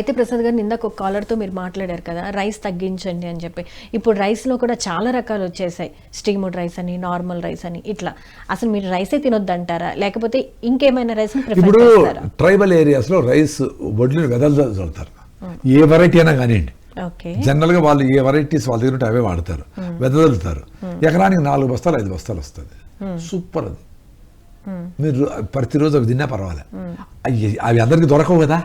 అయితే ప్రసాద్ గారు ఇందాక ఒక కాలర్తో మీరు మాట్లాడారు కదా రైస్ తగ్గించండి అని చెప్పి. ఇప్పుడు రైస్లో కూడా చాలా రకాలు వచ్చేసాయి. స్టీమ్డ్ రైస్ అని నార్మల్ రైస్ అని ఇట్లా. అసలు మీరు రైసే తినొద్దంటారా? లేకపోతే ఇంకేమైనా ప్రిఫర్ ఇప్పుడు ట్రైబల్ ఏరియాస్లో రైస్ వడ్లు వెదజల్లుతారు ఏ వెరైటీ అయినా కానివ్వండి. జనరల్గా వాళ్ళు ఏ వెరైటీస్ వాళ్ళ దగ్గర అవే వాడతారు. వెదజల్లుతారు. ఎకరానికి నాలుగు బస్తాలు ఐదు బస్తాలు వస్తుంది. సూపర్ అది. మీరు ప్రతిరోజు అవి తిన్నా పర్వాలే. అయ్యి అవి అందరికి దొరకవు కదా.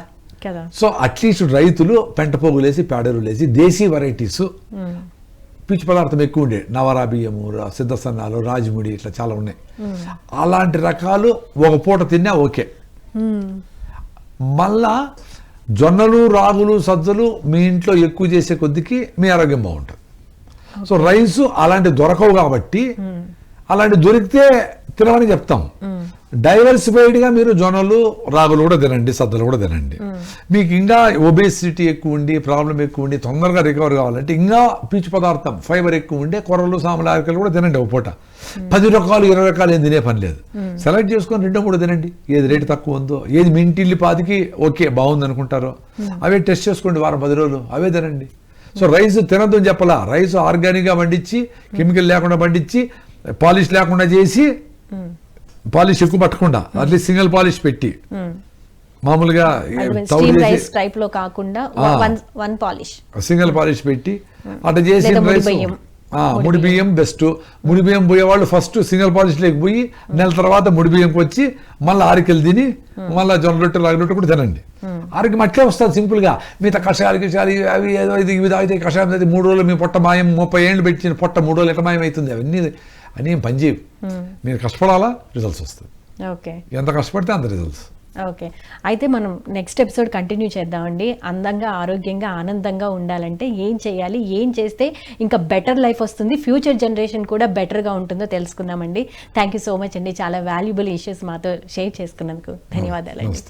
కదా. సో అట్లీస్ట్ రైతులు పెంట పోగులేసి పేడరులేసి దేశీ వెరైటీస్ పీచు పదార్థం ఎక్కువ ఉండే. నవరా బియ్యము సిద్ధసన్నాలు రాజముడి ఇట్లా చాలా ఉన్నాయి. అలాంటి రకాలు ఒక పూట తిన్నా ఓకే. మళ్ళా జొన్నలు రాగులు సజ్జలు మీ ఇంట్లో ఎక్కువ చేసే కొద్దికి మీ ఆరోగ్యం బాగుంటుంది. సో రైస్ అలాంటి దొరకవు కాబట్టి అలాంటి దొరికితే తినమని చెప్తాం. డైవర్సిఫైడ్గా మీరు జొన్నలు రాగులు కూడా తినండి సద్దలు కూడా తినండి. మీకు ఇంకా ఒబేసిటీ ఎక్కువ ఉండి ప్రాబ్లం ఎక్కువ ఉండి తొందరగా రికవర్ కావాలంటే ఇంకా పీచు పదార్థం ఫైబర్ ఎక్కువ ఉండే కొర్రలు సామలారికలు కూడా తినండి ఒక పూట. పది రకాలు ఇరవై రకాలు ఏం తినే పని లేదు. సెలెక్ట్ చేసుకొని రెండో మూడు తినండి. ఏది రేటు తక్కువ ఉందో ఏది మీ ఇంటిల్లి పాతికి ఓకే బాగుంది అనుకుంటారో అవే టెస్ట్ చేసుకోండి వారం పది రోజులు అవే తినండి. సో రైస్ తినద్దు అని చెప్పలా. రైస్ ఆర్గానిక్గా పండించి కెమికల్ లేకుండా పండించి పాలిష్ లేకుండా చేసి పాలిష్ ఎక్కువ పట్టకుండా అట్లీస్ట్ సింగిల్ పాలిష్ పెట్టి. మామూలుగా టైప్లో కాకుండా సింగిల్ పాలిష్ పెట్టి అట్లా చేసి రైస్ ముడి బియ్యం బెస్ట్ ముడి బియ్యం పోయే వాళ్ళు ఫస్ట్ సింగిల్ పాలిష్ లేక పోయి నెల తర్వాత ముడి బియ్యంకి వచ్చి మళ్ళీ ఆరికలు తిని మళ్ళీ జొన్న రొట్టెలు రాగి రొట్టె కూడా తినండి. ఆరోగ్యం అట్లే వస్తుంది సింపుల్గా. మిగతా కషాయాలు గిషాయాలు ఇవి- అవి ఏదో ఇది ఇవి తాగితే కషాయం అయితే మూడు రోజులు మీ పొట్ట మాయం ముప్పై ఏళ్ళు పెట్టిన పొట్ట మూడు రోజులు ఎట్లా మాయం అవుతుంది? అవన్నీ అని ఏం పనిచేయవు మీరు కష్టపడాలా? రిజల్ట్స్ వస్తుంది ఓకే. ఎంత కష్టపడితే అంత రిజల్ట్స్ ఓకే. అయితే మనం నెక్స్ట్ ఎపిసోడ్ కంటిన్యూ చేద్దామండి. అందంగా ఆరోగ్యంగా ఆనందంగా ఉండాలంటే ఏం చేయాలి? ఏం చేస్తే ఇంకా బెటర్ లైఫ్ వస్తుంది? ఫ్యూచర్ జనరేషన్ కూడా బెటర్గా ఉంటుందో తెలుసుకుందామండి. థ్యాంక్ యూ సో మచ్ అండి. చాలా వాల్యుబుల్ ఇష్యూస్ మాతో షేర్ చేసుకున్నందుకు. ధన్యవాదాలండి. నమస్తే.